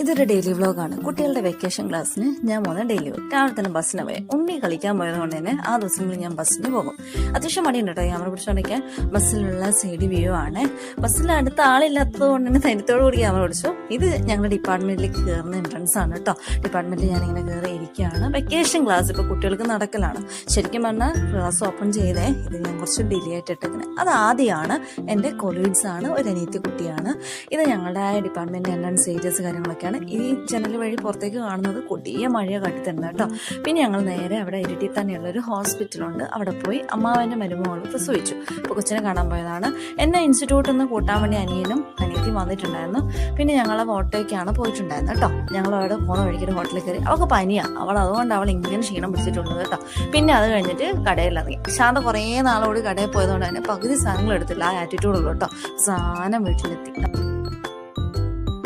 ഇതൊരു ഡെയിലി വ്ലോഗാണ് കുട്ടികളുടെ വെക്കേഷൻ ക്ലാസ്സിന് ഞാൻ പോകുന്ന ഡെയിലി രാവിലെ തന്നെ ബസ്സിന് പോയി. ഉണ്ണി കളിക്കാൻ പോയതുകൊണ്ട് തന്നെ ആ ദിവസങ്ങളിൽ ഞാൻ ബസ്സിന് പോകും. അത്യാവശ്യം മടിയുണ്ട് കേട്ടോ ക്യാമറ പിടിച്ചോണ്ടിരിക്കാൻ ബസ്സിലുള്ള സൈഡ് വ്യൂ ആണ്. ബസ്സിൽ അടുത്ത ആളില്ലാത്തത് കൊണ്ട് തന്നെ ധൈര്യത്തോടു കൂടി ക്യാമറ പിടിച്ചു. ഇത് ഞങ്ങളുടെ ഡിപ്പാർട്ട്മെന്റിലേക്ക് കയറുന്ന എൻട്രൻസ് ആണ് കേട്ടോ ഡിപ്പാർട്ട്മെന്റിൽ ഞാൻ ഇങ്ങനെ കയറി ഇരിക്കുകയാണ് വെക്കേഷൻ ക്ലാസ് ഇപ്പോൾ കുട്ടികൾക്ക് നടക്കലാണ്. ശരിക്കും പറഞ്ഞാൽ ക്ലാസ് ഓപ്പൺ ചെയ്തേ. ഇത് ഞാൻ കുറച്ച് ഡിലേ ആയിട്ട് ഇട്ടേക്കുന്നത് അത് ആദ്യമാണ് എന്റെ കൊളീഗ്സ് ആണ്. ഒരു അനിയത്തി കുട്ടിയാണ്. ഇത് ഞങ്ങളുടെ ഡിപ്പാർട്ട്മെന്റ് എൻട്രൻസ് ഏരിയസ് കാര്യങ്ങളൊക്കെയാണ് ഈ ജനൽ വഴി പുറത്തേക്ക് കാണുന്നത് കൊടിയ മഴ കാട്ടി തരുന്നത് കേട്ടോ. പിന്നെ ഞങ്ങൾ നേരെ അവിടെ ഇരിട്ടി തന്നെയുള്ള ഒരു ഹോസ്പിറ്റലുണ്ട് അവിടെ പോയി അമ്മാവന്റെ മരുമകൾ പ്രസവിച്ചു. അപ്പോൾ കൊച്ചിനെ കാണാൻ പോയതാണ്. എന്നെ ഇൻസ്റ്റിറ്റ്യൂട്ടിൽ നിന്ന് കൂട്ടാൻ വേണ്ടി അനിയനും അനിയത്തിയും വന്നിട്ടുണ്ടായിരുന്നു. പിന്നെ ഞങ്ങൾ ഓട്ടോയ്ക്കാണ് പോയിട്ടുണ്ടായിരുന്നു കേട്ടോ. ഞങ്ങൾ അവിടെ പോണ വഴിക്ക് ഒരു ഹോട്ടലിൽ കയറി. അവൾക്ക് പനിയാണ് അവൾ അതുകൊണ്ട് അവൾ ഇങ്ങനെ ക്ഷീണം പിടിച്ചിട്ടുള്ളത് കേട്ടോ. പിന്നെ അത് കഴിഞ്ഞിട്ട് കടയിലിറങ്ങി ശാന്ത കുറേ നാളോട് കടയിൽ പോയതുകൊണ്ട് തന്നെ പകുതി സാധനങ്ങൾ എടുത്തില്ല. ആ ആറ്റിറ്റ്യൂഡുള്ളൂ കേട്ടോ. സാധനം വീട്ടിലെത്തി.